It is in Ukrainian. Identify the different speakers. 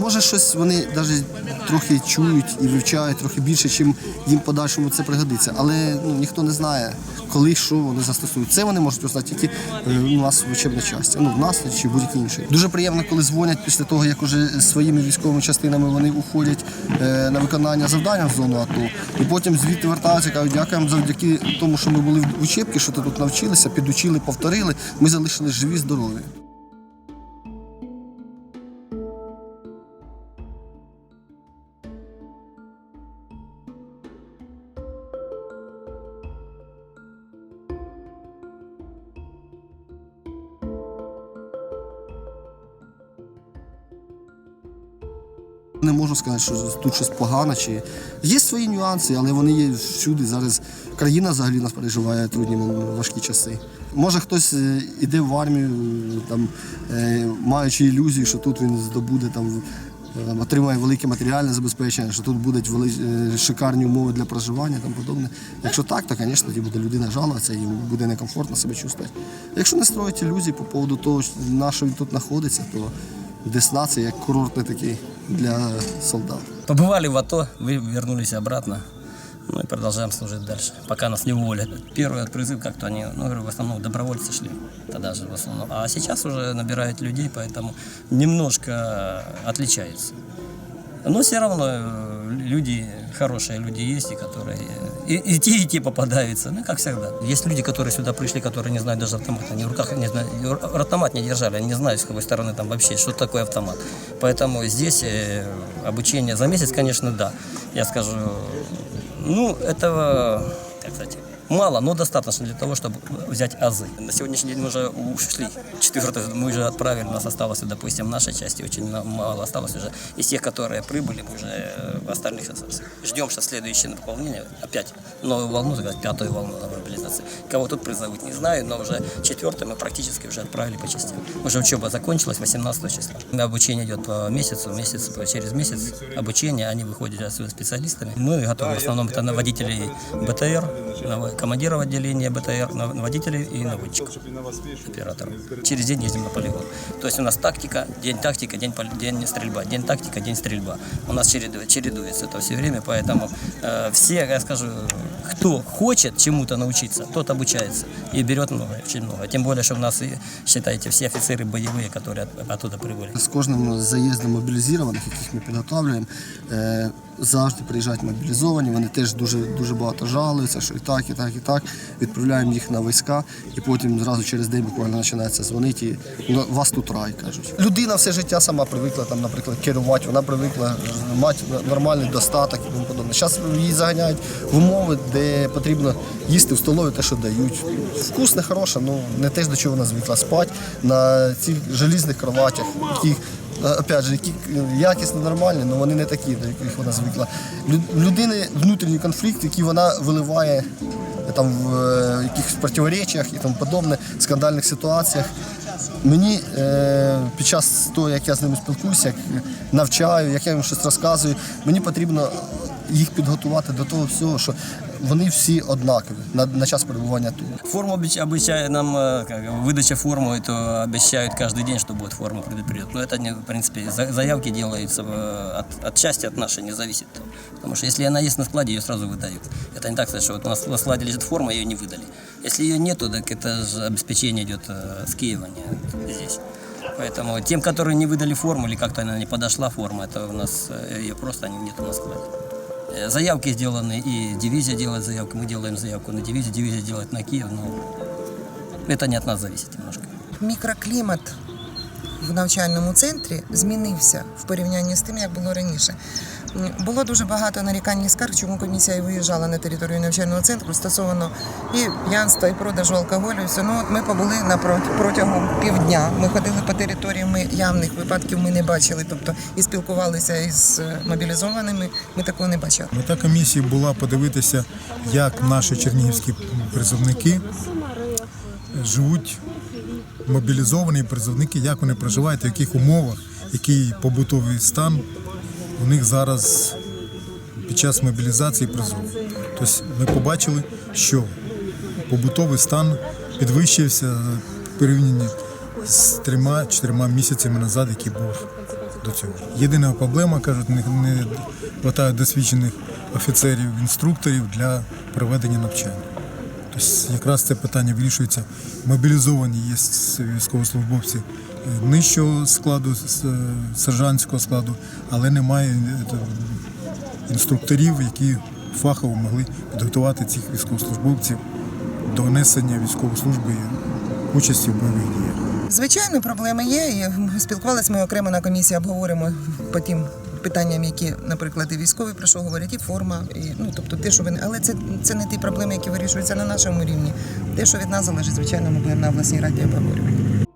Speaker 1: Може, щось вони навіть трохи чують і вивчають трохи більше, чим їм подальшому це пригодиться. Але ну, ніхто не знає, коли що вони застосують. Це вони можуть узнати тільки е, у нас в учебній часті, ну в нас чи будь-якій іншій. Дуже приємно, коли дзвонять після того, як уже своїми військовими частинами вони уходять е, на виконання завдання в зону АТО, і потім звідти вертаються, кажуть, дякуємо завдяки тому, що ми були в учебці, що тут навчилися, підучили, повторили. Ми залишились живі, здорові. Не можу сказати, що тут щось погано. Чи... Є свої нюанси, але вони є всюди. Зараз країна взагалі нас переживає трудні важкі часи. Може хтось е, іде в армію, там, е, маючи ілюзію, що тут він здобуде там. е, Отримає велике матеріальне забезпечення, що тут будуть шикарні умови для проживання там подобне. Якщо так, то, звісно, буде людина жалуватися і буде некомфортно себе чувствувати. Якщо не строїть ілюзій по поводу того, на що він тут знаходиться, то Десна це як курортний такий для солдат.
Speaker 2: Побывали в АТО, вы вернулись обратно. Ну и продолжаем служить дальше, пока нас не уволят. Первый призыв как-то они, ну, говорю, в основном добровольцы шли, тогда же в основном. А сейчас уже набирают людей, поэтому немножко отличается. Но все равно э, люди, хорошие люди есть, и которые и, и те, и те попадаются, ну, как всегда. Есть люди, которые сюда пришли, которые не знают даже автомата, они в руках не знают, автомат не держали, они не знают, с какой стороны там вообще, что такое автомат. Поэтому здесь э, обучение за месяц, конечно, да. Я скажу, ну, этого, как сказать, мало, но достаточно для того, чтобы взять азы. На сегодняшний день мы уже ушли. Четвертый мы уже отправили, у нас осталось, допустим, нашей части очень мало осталось уже. Из тех, которые прибыли, мы уже э, остальных осталось. ждем сейчас следующее наполнение. Опять новую волну, пятую волну мобилизации. Кого тут призовут, не знаю, но уже четвертый мы практически уже отправили по частям. Уже учеба закончилась 18 числа. Обучение идет по месяцу, месяц, через месяц обучения они выходят отсюда специалистами. Мы готовы в основном это на водителей БТР, командиров отделения БТР, на на водителей и наводчиков, операторов. Через день ездим на полигон. То есть у нас тактика, день тактика, день, пол- день стрельба, день тактика, день стрельба. У нас череду- чередуется это все время, поэтому э, все, я скажу, кто хочет чему-то научиться, тот обучается и берет много, очень много. Тем более, что у нас, и, считайте, все офицеры боевые, которые от- оттуда прибыли.
Speaker 1: З кожним заїздом мобілізованих, яких ми підготовлюємо, е, завжди приїжджають мобілізовані. Вони теж дуже дуже багато жалуються, що і так, і так, і так. Відправляємо їх на війська, і потім зразу через день буквально починається дзвонити. І, ну, вас тут рай кажуть. Людина все життя сама привикла там, наприклад, керувати. Вона привикла мати нормальний достаток і тому подобне. Зараз її заганяють в умови, де потрібно їсти в столові те, що дають. Вкусне, хороше, ну не те, до чого вона звикла спати на цих желізних кроватях, яких Опять же, які якісно нормальні, але вони не такі, до яких вона звикла. Людини внутрішній конфлікт, який вона виливає е, там в е, якихось противоречіях і тому подобне, скандальних ситуаціях. Мені е, під час того, як я з ними спілкуюся, як навчаю, як я їм щось розказую, мені потрібно їх підготувати до того всього, що вони всі однакові на, на час перебування тут.
Speaker 2: Форму обещ- обещают нам, э, как, выдача формы, это обещают каждый день, что будет форма предупредит. Но это, не, в принципе, за- заявки делаются э, от, от части, от нашей не зависит. Потому что если она есть на складе, ее сразу выдают. Это не так сказать, что вот у нас на складе лежит форма, ее не выдали. Если ее нету, так это же обеспечение идет э, с Киева, не здесь. Поэтому тем, которые не выдали форму или как-то она не подошла форма, это у нас э, ее просто нету на складе. Э, Заявки сделаны, и дивизия делает заявку, мы делаем заявку на дивизию, дивизия делает на Киев, но это не от нас зависит немножко.
Speaker 3: мікроклімат в навчальному центрі змінився в порівнянні з тим, як було раніше. Було дуже багато нарікань і скарг, чому комісія і виїжджала на територію навчального центру стосовно і п'янства, і продажу алкоголю. і все. Ну, от ми побули напрот- протягом півдня. Ми ходили по території, ми явних випадків ми не бачили. Тобто і спілкувалися із е, мобілізованими. Ми такого не бачили.
Speaker 4: Мета комісії була подивитися, як наші чернігівські призовники живуть, мобілізовані призовники, як вони проживають, в яких умовах, який побутовий стан у них зараз під час мобілізації і призову. Тобто ми побачили, що побутовий стан підвищився порівнянні з трьома-чотирма місяцями назад, який був до цього. Єдина проблема, кажуть, не, вистачає досвідчених офіцерів, інструкторів для проведення навчання. Якраз це питання вирішується. Мобілізовані є військовослужбовці е, нижчого складу, е, сержантського складу, але немає е, інструкторів, які фахово могли підготувати цих військовослужбовців до несення військової служби участі в бойових діях.
Speaker 3: Звичайно, проблеми є. І спілкувалися ми окремо на комісії, обговоримо по тим питанням, які, наприклад, і військові про що говорять, і форма, і ну тобто те, що вони, але це, це не ті проблеми, які вирішуються на нашому рівні. Те, що від нас залежить, звичайно, ми будемо на власній раді обговорювати.